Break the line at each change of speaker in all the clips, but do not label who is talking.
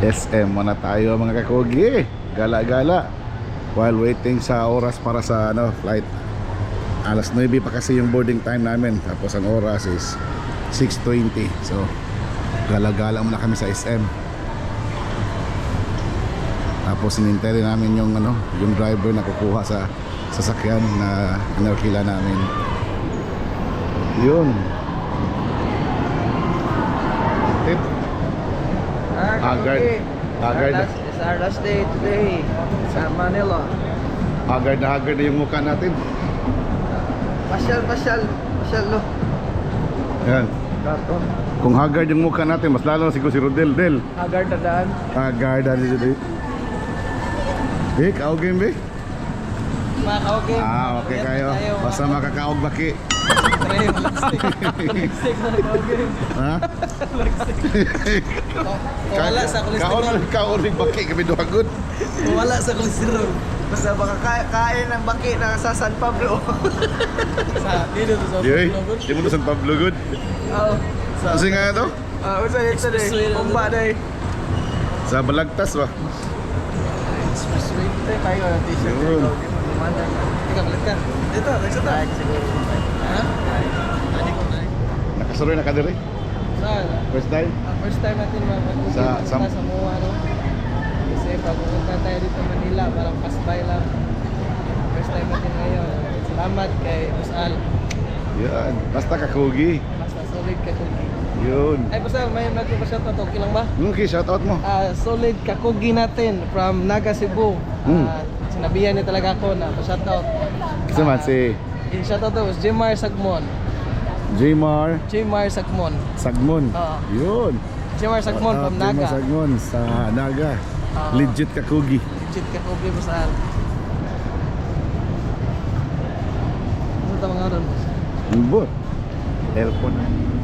SM muna tayo mga kakugi. Gala-gala. While waiting sa oras para sa ano, flight. Alas 9 pa kasi yung boarding time namin. Tapos ang oras is 6.20. So, gala-gala muna kami sa SM. Tapos sinintay rin namin yung ano, yung driver na kukuha sa sasakyan na inarkila namin. Yun. Tip. Haggard. Haggard.
Last, it's our last day today sa Manila.
Haggard na haggard na yung mukha natin.
Pasyal, pasyal. Pasyal, lo.
Yan.
Kato.
Kung haggard yung mukha natin, mas lalo na siguro si Rodel. Del.
Haggard na daan.
Haggard na dito. Eh, game be?
Okay.
Ah, okay kayo. Basta makakaog baki. Ha?
Wala sa
Kaon
kolesterol.
kaon ring baki kami duhagod.
Wala sa kolesterol. Basta baka ka- kain ng baki na sa San Pablo. sa dito to sa
Yoy, di mo to sa Pablo good.
Oh. Sa
Kasi nga to,
Ah, usa dito day. Pumba day.
sa Balagtas ba?
Expressway tayo kayo ng t-shirt.
Yun.
Ikaw balik ka. Dito, dito ta. Ha? Ani ko na.
Nakasuroy na ka diri?
Saan?
First time?
Ah, first time natin mag
Sa-
sa,
sa-
Mua, no? Kasi pag pumunta tayo dito Manila, parang pasbay lang. First time natin ngayon. Salamat kay Boss Al.
Yan. Basta kakugi.
Basta solid kakugi.
Yun.
Ay, basta may nagko pa shoutout. Okay lang ba?
Okay, shout out mo.
Ah, solid kakugi natin from Naga Cebu.
Mm.
Ah, sinabihan niya talaga ako na pa-shoutout.
Kasi man si
shoutout to was Jemar Sagmon.
Jmar
Jemar Sagmon.
Sagmon.
Oo.
Yun.
Jemar Sagmon from
Jmar
Naga.
Sagmon sa Naga.
Oo.
Legit kakugi.
Legit kakugi Boss Al. Ano ito mga ron?
Bot. Airport. So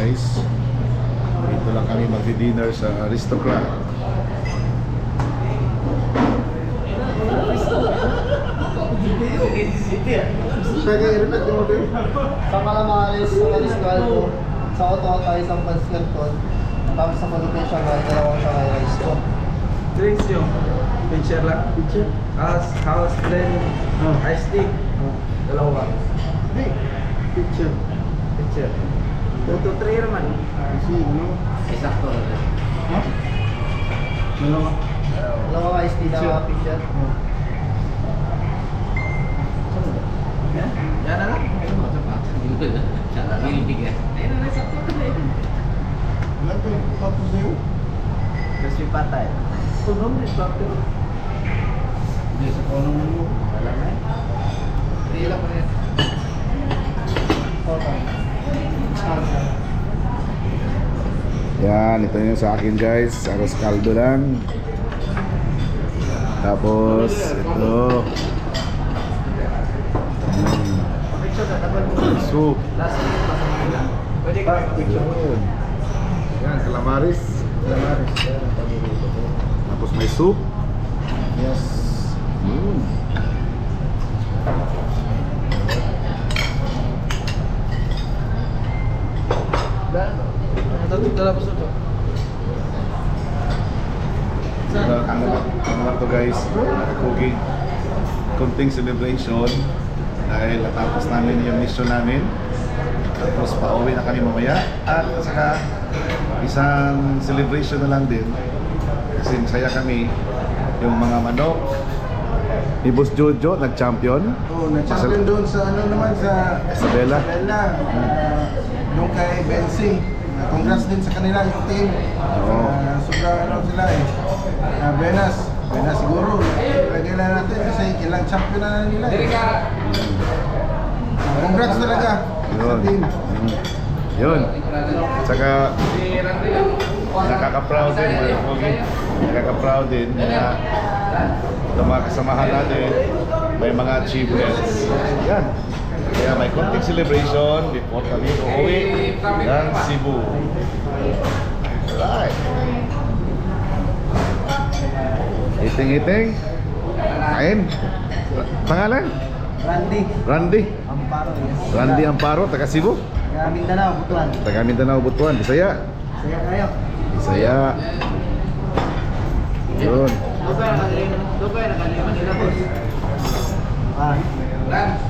guys, dito lang kami magdi-dinner sa Aristocrat.
Pwede i-repeat mo din. Sa Calamares, sa Mariscaldo, sa Otota, isang Panskerton, tapos sa Malupin Shanghai, dalawang Shanghai rice ko.
Drinks yung picture lang.
Picture?
House, house blend,
Oh.
iced tea. Dalawa.
Hindi. Picture.
Picture. 2 to 3 naman.
Kasi, ano?
Exacto.
Ha? Dalawa. Dalawang iced tea na picture.
Yan. Yan na lang.
Ilan ko yung tapos na yun?
Crispy patay. Tunom ni Bakto.
Hindi, sa kolong mo.
Alam na.
Ilan pa yan? Tota.
Yan, ito yung sa akin guys. Aros caldo lang. Tapos, ito. Mm. Soup.
Last minute pa sa Manila. Pwede ka picture mo.
Yun. Yan, calamaris.
Calamares. Yan ang pagluluto ko.
Tapos may soup.
Yes.
Mm.
Tatug dala po sa.
Ano, ano, ano lang to guys, nakakugig. Kunting celebration dahil natapos namin yung mission namin. Tapos pauwi na kami mamaya. At saka isang celebration na lang din. Kasi masaya kami yung mga manok. Ni Boss Jojo, nag-champion.
Oo, na-champion doon sa ano naman sa
Isabela.
Isabela. Uh, yung kay Bensi. Uh, congrats din sa kanila yung team. Uh, sobrang ano sila eh. Uh, Benas. Benas siguro. Lagay na natin kasi ilang champion na nila. Uh, congrats talaga sa team.
Mm. Yun. Tsaka, nakaka-proud din mga kapogi. Nakaka-proud din na sa mga kasamahan natin, may mga achievements. Yan. Kaya may konting celebration before kami uuwi ng Cebu. Right. Iting-iting. Kain. Pangalan?
Randy.
Randy.
Amparo, yes.
Randy Amparo, taga Cebu.
Taga Mindanao, Butuan.
Taga Mindanao, Butuan. Bisaya.
Saya kayo.
Bisaya. Yun.
Ah.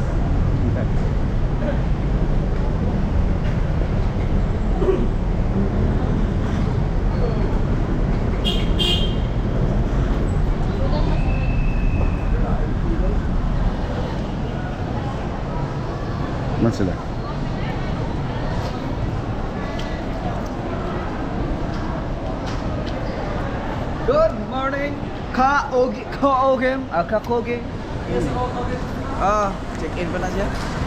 Man sila.
Good morning. Kaogi, kaogim, ah, kakogi. Yes, Ah, check in pa na siya.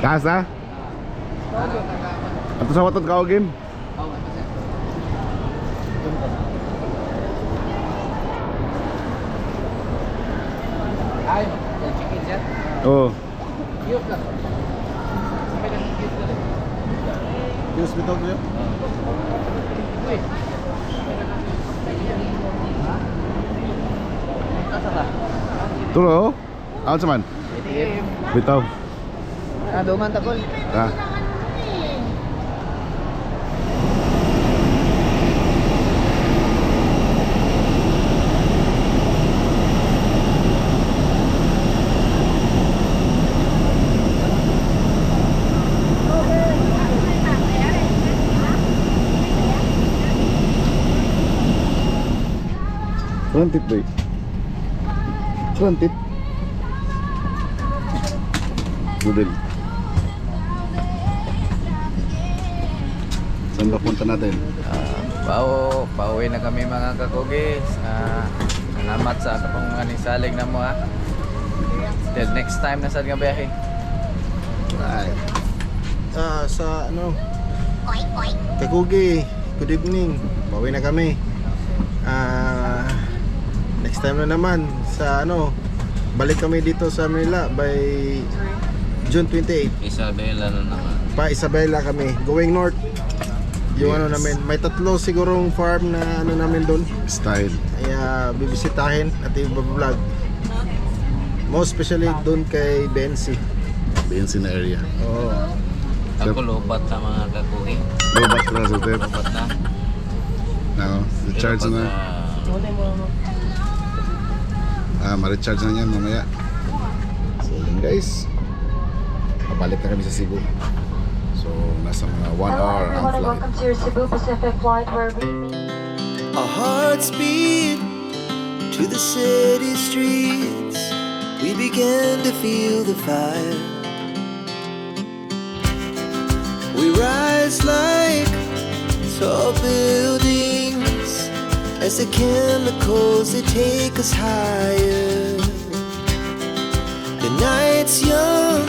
Kasa? Ato sa watot kaogim.
Ay, check in siya.
Oh.
Kiyok lang. Sabay lang kiyok lang.
Yung hospital ko yun?
Uy.
Tulo? Aon sa man? Bitaw.
Ah, duman takol.
Ah. Rantit ba Rantit? Budel. Saan ba punta natin?
Ah, pao, pauwi na kami mga kakugis. Ah, salamat sa kapang salig na mo ha. Till next time na sa nga biyahe.
Right.
Ah, sa ano? Kagugi, good evening. Bawi na kami. Ah, next time na naman sa ano, balik kami dito sa Manila by June 28.
Isabela na naman.
Pa Isabela kami, going north. Yung ano
Yes.
namin, may tatlo sigurong farm na ano namin doon.
Style.
Kaya bibisitahin at i-vlog. Most especially doon kay Bensi.
Bensin area.
Oo.
Ako lobat sa mga kakugi.
Lobat na sa tip.
Lobat na.
No, recharge na. Ah, ma-recharge na yan mamaya. So yun guys. Pabalik na kami sa Cebu. So nasa mga 1
Hello
hour ang
everyone and
flight.
welcome to your Cebu Pacific flight where we
Our hearts beat to the city streets. We began to feel the fire. We rise like tall buildings as the chemicals they take us higher. The night's young,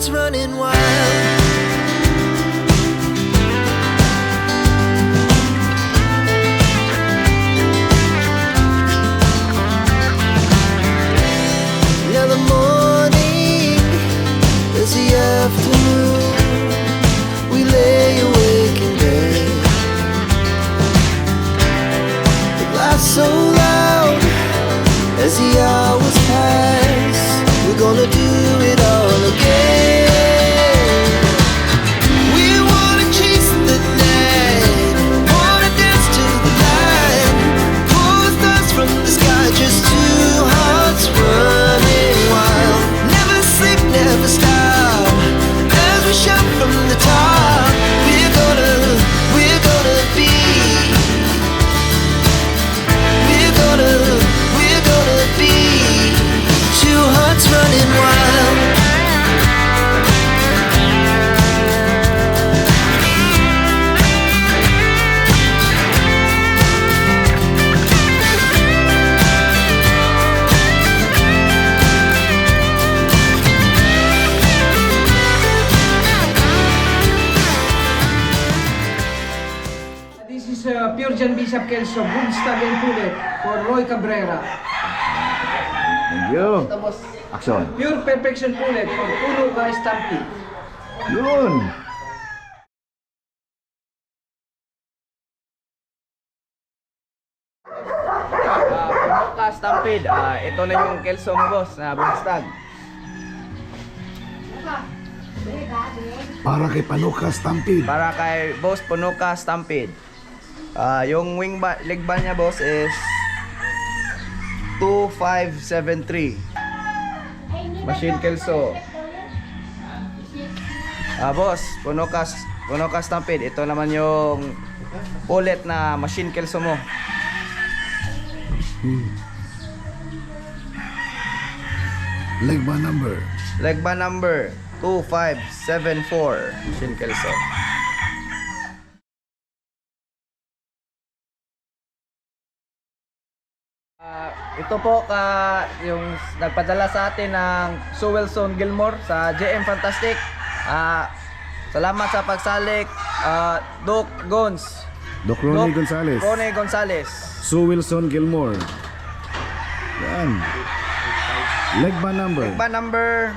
hearts running wild.
Kelso, Boomstag and Bullet for Roy Cabrera.
Thank you. Action.
Pure Perfection Bullet for Puno Ka Stampede.
Yun.
Ah, puno ka stampede. Ah, ito na yung kelso mo boss na bumstag.
Para kay Panuka Stampede.
Para kay boss puno ka stampede. Ah, yung wing ba leg bar niya boss is 2573. Machine kelso. Ah, boss, puno ka puno ka stampede. Ito naman yung ulit na machine kelso mo.
Leg ba number?
Leg bar number 2574. Machine kelso. Ito po ka yung nagpadala sa atin ng Suwelson Gilmore sa JM Fantastic. Ah, salamat sa pagsalik ah, Doc Gons.
Doc Ronnie
Doc
Gonzalez.
Ronnie Gonzalez.
Sue Wilson Gilmore. Yan. Leg ba number?
Leg bar number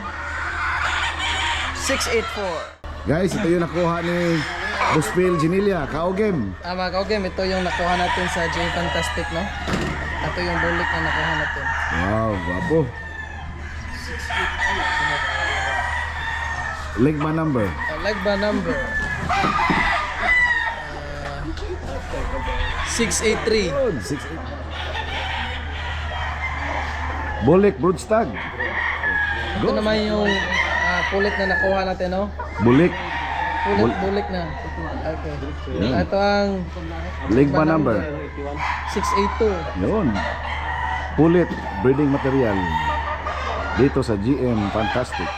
684.
Guys, ito yung nakuha ni Buspil Ginilia. Kaogem.
Ah, mga kaugem, ito yung nakuha natin sa J Fantastic, no? Ito yung bulik na nakuha natin.
Wow, guwapo. Leg ba number?
Uh, leg ba number? Uh, 683.
Good. Six, Bulik, broodstag.
Ito naman yung ah, pulit na nakuha natin, no?
Bulik.
Pulit,
Bul-
bulik na. Okay.
Yan.
Ito ang
Leg ba number?
682.
Yun. Pulit, breeding material. Dito sa GM Fantastic.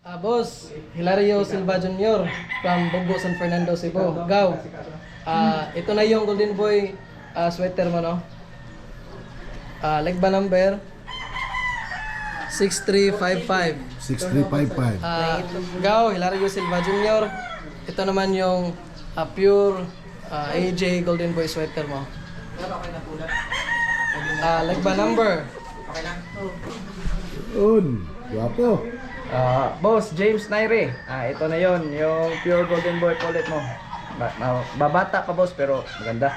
Ah, boss, Hilario Silva Jr. from Bugo, San Fernando, Cebu. Gaw. Ah, ito na yung Golden Boy ah, sweater mo, no? Ah, leg ba number? 6355.
6355.
Ah, Gaw, Hilario Silva Jr. Ito naman yung ah, pure ah, AJ Golden Boy sweater mo. Ah, leg ba number?
Yun. Guwapo.
Ah, boss, James Naire. Ah, ito na yon yung pure golden boy ulit mo. Ba- ma- babata pa boss pero maganda.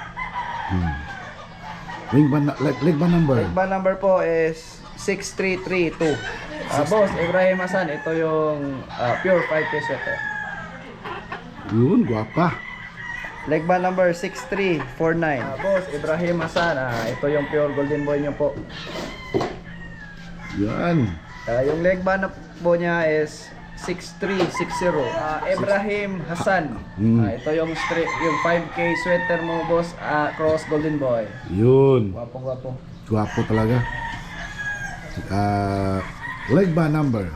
Leg ba, na- leg, leg ba number?
Leg bar number po is 6332. Ah, boss, Ibrahim Hasan, ito yung ah, pure 5K sweater.
Yun, guwapa.
Leg band number 6349. Ah, boss, Ibrahim Hasan, ah, ito yung pure golden boy niyo po.
Yan.
Ah, yung leg band na po niya is 6360. Ah, Ibrahim Hasan.
Mm.
Ah, ito yung straight, yung 5K sweater mo, boss, ah, cross golden boy.
Yun.
Wapo, wapo.
Guwapo talaga. Ah, leg ba number?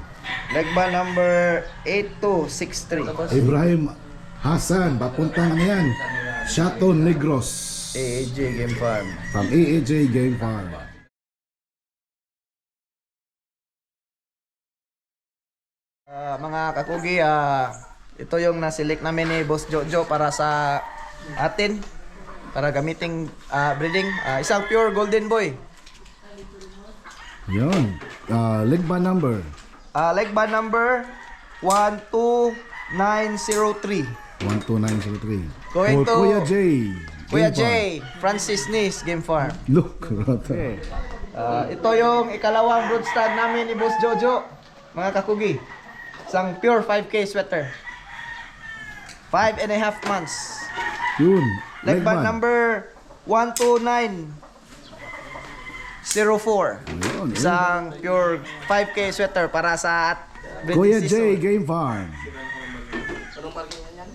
Leg band number 8263.
Ibrahim Hassan, papuntang ano yan? Chateau Negros
AAG Game Farm.
from AAJ Game Farm.
Ah, mga kakugi, ah, ito yung naselect namin ni Boss Jojo para sa atin para gamiting ah, breeding. Ah, isang pure golden boy.
Yun. Ah, leg ba number?
Ah, leg band number 12903.
12903.
Going to-
Kuya J.
Kuya J, Francis Nis Game Farm.
Look, rata.
Ah, ito yung ikalawang broodstag namin ni Boss Jojo. Mga kakugi. Isang pure 5K sweater. Five and a half months.
Yun.
Leg band
band.
number 12904.
Yun.
Isang pure 5K sweater para sa breeding
Kuya. J Game Farm.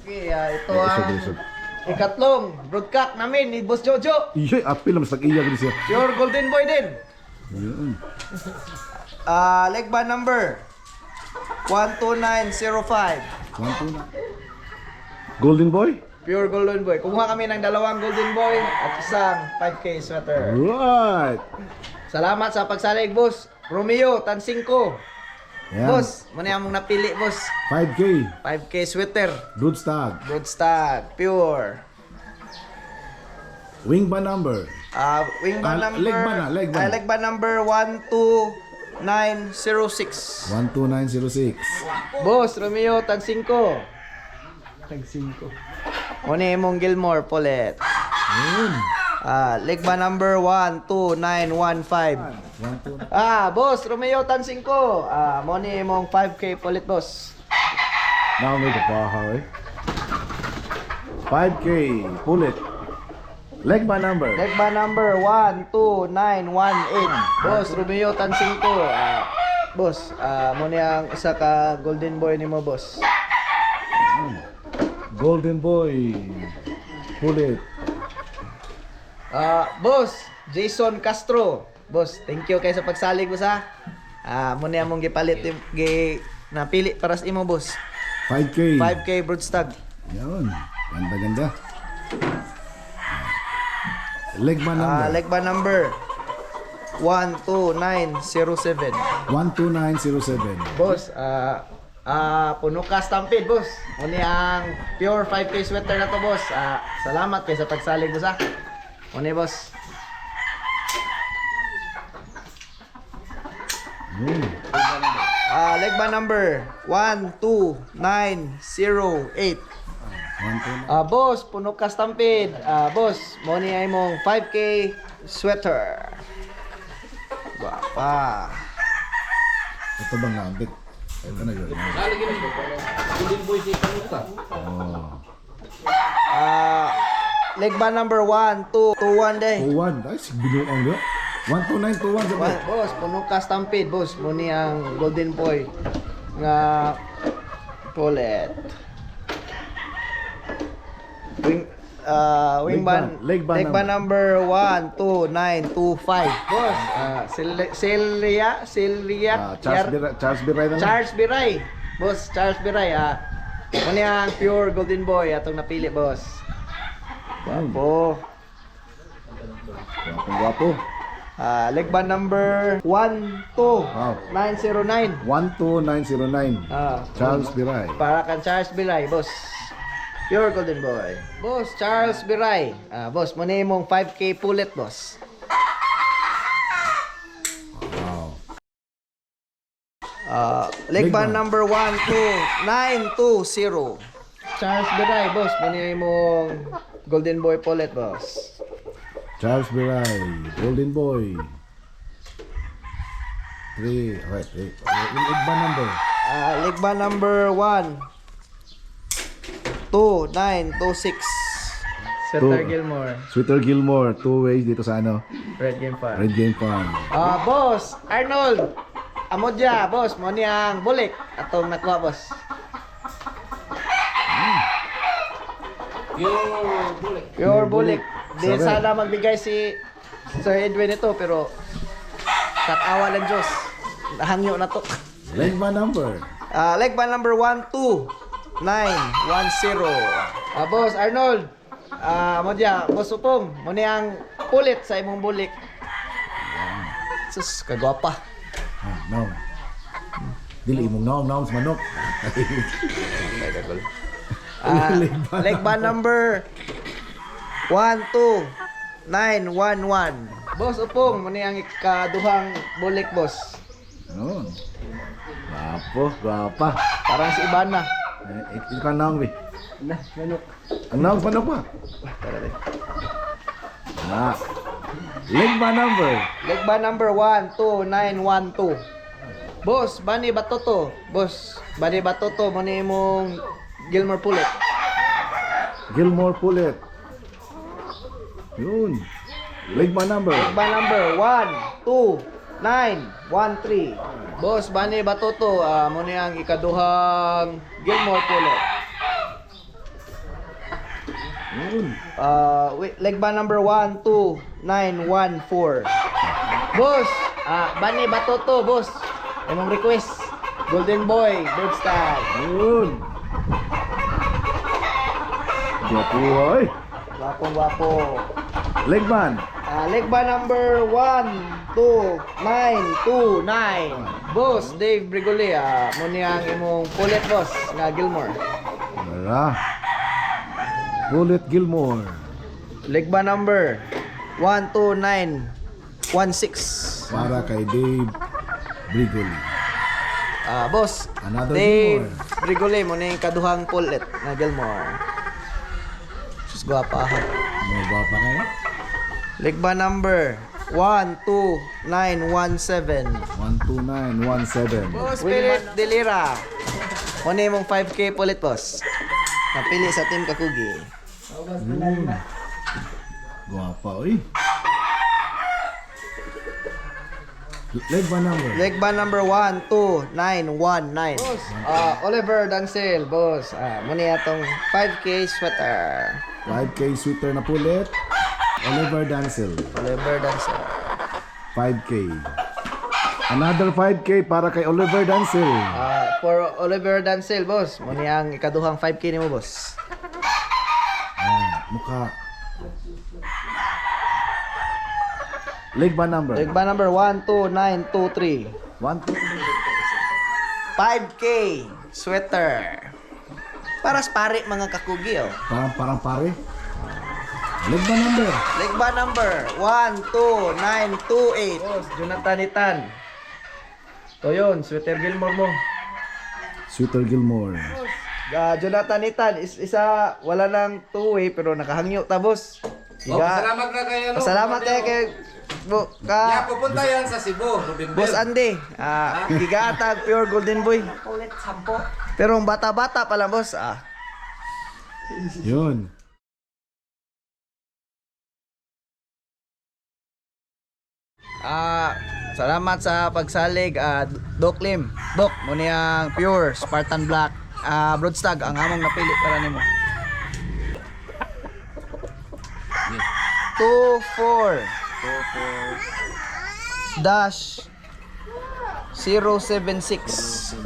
Okay, ah, ito
Usog,
ang ikatlong broodcock namin ni Boss Jojo.
Iyoy, apil mas nag-iya din siya.
Pure golden boy din.
Yun.
Ah, leg band number 12905.
One, two, na. Golden Boy?
Pure golden boy. Kumuha kami ng dalawang golden boy at isang 5K sweater.
Right.
Salamat sa pagsalig, boss. Romeo, Tansingko.
Yan.
Boss, muna mong napili, boss.
5K.
5K sweater.
Broodstag.
Broodstag, pure.
Wing ba number?
Ah, wing band
Ah,
number...
leg band ah, leg band.
Ah, leg band number 12906.
12906.
Boss, Romeo, tag 5. Tag 5. Muna mong Gilmore, Polet.
Yun.
Ah, leg band number 12915.
129.
Ah, boss, Romeo tan 5. Ah, mo ni mong 5k polit, boss.
Now may kapaha eh. 5K. Pulit. Leg ba number?
Leg band number 12918. Boss, Romeo tan 5. Ah, boss, ah, mo ni ang isa ka golden boy nimo, boss.
Golden Boy. Pulit.
Ah, boss, Jason Castro. Boss, thank you kay sa pagsalig boss ha. Ah, mo ni among gipalit yung- gi napili para sa imo, boss.
5K.
5k broodstag.
Yun. Ganda ganda. Leg ba number?
Ah, leg number 12907.
12907.
Boss, ah ah puno ka stampede, boss. Muni ang pure 5K sweater na to, boss. Ah, salamat kay sa pagsalig, boss, ha. Muni, boss.
Yun.
Ah, leg number 12908.
129.
Ah, boss, puno ka stampede. Ah, boss, muni ay mong 5K sweater. Guwapa.
Ito bang nabit? Ito na yun. Oh.
Ah, band number 1221 day.
21. Ay, siguro ang ga. 12921 sa
Wa- boss, puno ka stampede, boss. Muni ang golden boy nga bullet. Wing ah wing
Leg band, leg band
leg band number 12925. Boss, ah Sil- Silria, Silria,
Ah, Charles
Yar-
Biray, Charles Biray na.
Charles Biray. Boss, Charles Biray, ah. Muni ang pure golden boy atong napili, boss. Wapo.
Gwapong gwapo.
Ah, leg band number 12909.
12909.
Ah,
Charles Biray.
para kan Charles Biray, boss. Pure golden boy. Boss, Charles Biray. Ah, boss, mo mong 5k pulit, boss.
Wow.
Ah, leg band. number 12920. Charles Biray, boss, mo na mong golden boy pulit, boss.
Charles Biray. Golden Boy.
Three. Okay, three. Yung ba number?
Ah, Ligba number 1. 2, 9, 2, 6.
Sweater. Gilmore,
Sweeter Gilmore, two ways dito sa ano,
Red Game Farm.
Red Game Farm.
Ah, boss, Arnold. Amo dya, boss, mo ni ang bulik atong nakuha, boss. Pure bulik. Di
Sabi.
sana magbigay si Sir Edwin ito pero takawa ng Diyos. Nahangyo na to.
Leg ba number?
Ah, leg ba number 1 2 9 1 0. Ah, boss Arnold. Ah, mo dia, boss Upong, mo ni ang pulit sa imong bulik. Sus, kagwapa.
Ah, no. Dili imong naom naom sa manok.
Ah, leg ba number 1 2 9 1 1. Boss Upong, mo ni ang ikaduhang bulik, boss.
Noon. Gwapo, gwapa.
Parang si Ibana.
Eh, ikaw ka naong, be. Ang naong sa manok ba? Ah. Leg ba number?
Leg ba number 1 2 9 1 2. Boss, bani ba to to? Boss, bani ba to to mo ni imong Gilmore Pulit?
Gilmore Pullet. Yun. Leg ba number?
Leg ba number 1 2 9 1 3. Boss, bani ba to to? Ah, mo ni ang ikaduhang Gilmore Pulit.
Yun.
Ah, wait, leg ba number 1 2 9 1 4. Boss, ah bani ba to to, boss? Imong request. Golden Boy, Bird Style.
Yun. Gwapo, oy.
Wapong wapo.
Leg man.
Ah, leg ba number 1 2 9 2 9. Boss, Dave Brigoli, ah, mo ni ang imong pulit boss nga Gilmore.
Wala. Pullet Gilmore.
Leg ba number 1 2 9 1 6.
Para kay Dave Brigoli.
Ah, boss,
Another
Dave
Gilmore.
Brigoli mo ni kaduhang pulit nga Gilmore. Gwapa ha.
Mga gwapa kayo?
Leg ba number 1 2 9 1 7.
12917.
Boss Spirit Delira. Mo ni imong 5k pulit boss. Napili sa team Kakugi.
Yun. Gwapa, oy. Leg ba number?
Leg ba number 1 2 9 1 9. Boss, ah Oliver Dancel, boss. Ah, mo ni atong 5k sweater.
5K sweater na pullet. Oliver Dancel.
Oliver Dancel.
5K. Another 5K para kay Oliver Dancel.
Ah, for Oliver Dancel, boss. Mo ni ang ikaduhang 5k nimo, boss.
Ah, mukha. Leg ba number?
Leg ba number 1 2 9 2 3.
1, 2,
5k sweater. Para sa pare mga kakugi, oh.
Parang, parang pare. Leg ba number?
Leg ba number 1 2 9 2 8. Boss, Jonathan Itan. To yun, sweater Gilmore mo.
Sweater Gilmore.
Ah, Jonathan Itan, is, isa wala nang two-way pero nakahangyo ta, boss.
Oh, salamat na kayo. no?
Pasalamat tayo kay bo,
Yeah,
ka
pupunta yan sa Cebu. Ruben
Boss Andy. Ah, gigatag pure golden boy. Pero ang bata-bata pa lang, boss. Ah,
Yun.
ah salamat sa pagsalig ah, Doc Lim. Doc, mo niyang pure Spartan Black ah broadstag ang among napili para nimo. 24 dash 076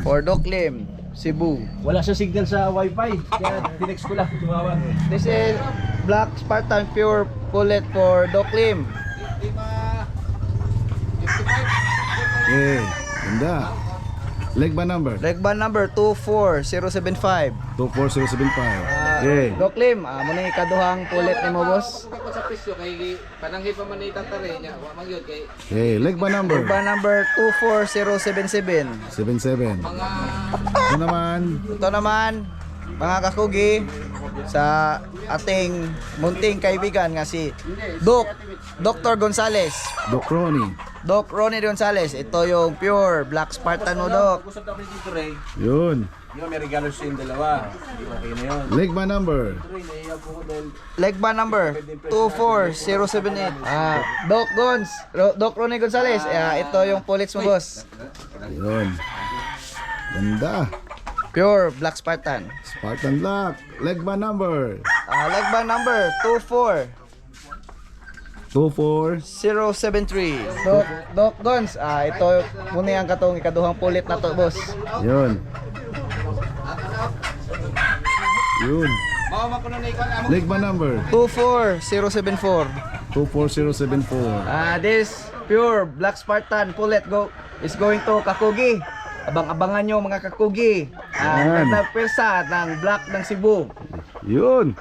for Doc Lim, Cebu.
Wala siya signal sa wifi. Kaya tinext ko lang. Tumawag.
This is Black Spartan Pure Bullet for Doc Lim.
Eh, ganda. Leg ba number?
Leg band number 24075.
24075. Okay.
Doc Lim, ah, mo ni kaduhang pulit nimo boss.
Presyo kay pananghi pa man itatari niya. Wa man yun kay
Okay, leg ba number?
Leg band number 24077.
77. Ito naman,
Ito naman, mga kakugi, sa ating munting kaibigan nga si Doc, Dr. Gonzales.
Doc Ronnie.
Doc Ronnie Gonzales. Ito yung pure Black Spartan mo, Doc.
Yun.
Yung may regalo siya yung dalawa. Okay na yun.
Legba number.
Leg band number 24078. Ah, Doc Gons, Ro- Doc Ronnie Gonzales. Ah, ito yung pullets mo, boss.
Yun. Ganda.
Pure Black Spartan.
Spartan Black. Legba number.
Ah, leg band number 24
24.
073. Doc, Doc Gons, ah, ito muna ang katong ikaduhang pulit na to, boss.
Yun. Yun. Legba number.
24074.
24074.
Ah, this pure Black Spartan pullet go is going to Kakugi. Abang-abangan nyo mga Kakugi. Ah,
Yan.
ganda pwersa ng Black ng Cebu.
Yun.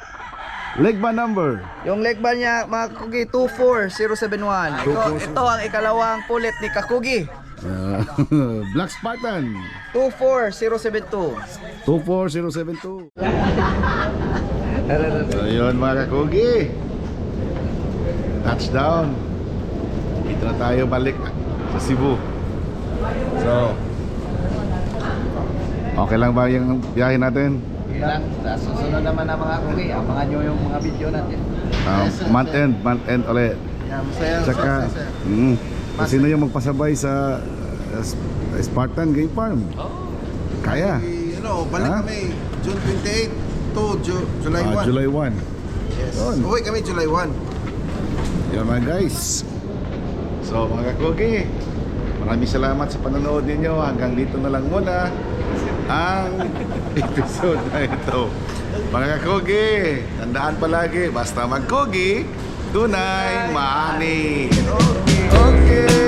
Legba number.
Yung leg band niya, mga Kakugi, 24071. Ito, ito ang ikalawang pulit ni Kakugi.
Ah, Black Spartan.
24072.
24072. So yun mga kakugi. Touchdown. Dito na tayo balik sa Cebu. So, okay lang ba yung biyahe natin?
Yun lang. Sa susunod naman na mga Kakugi, abangan nyo yung mga video natin.
Uh, month end, month end ulit.
Yeah, masaya.
Tsaka, mm, kung sino yung magpasabay sa uh, Sp- Spartan Game Farm? Kaya.
Eh, ano, balik
Ha?
kami June 28 to Ju- July
Ah,
1.
July 1.
Yes.
Yun.
Uwi kami July 1.
Yan mga guys. So mga kakugi, maraming salamat sa panonood ninyo. Hanggang dito na lang muna ang episode na ito. Mga kakugi, tandaan palagi, basta magkugi, tunay, maani. Okay. again.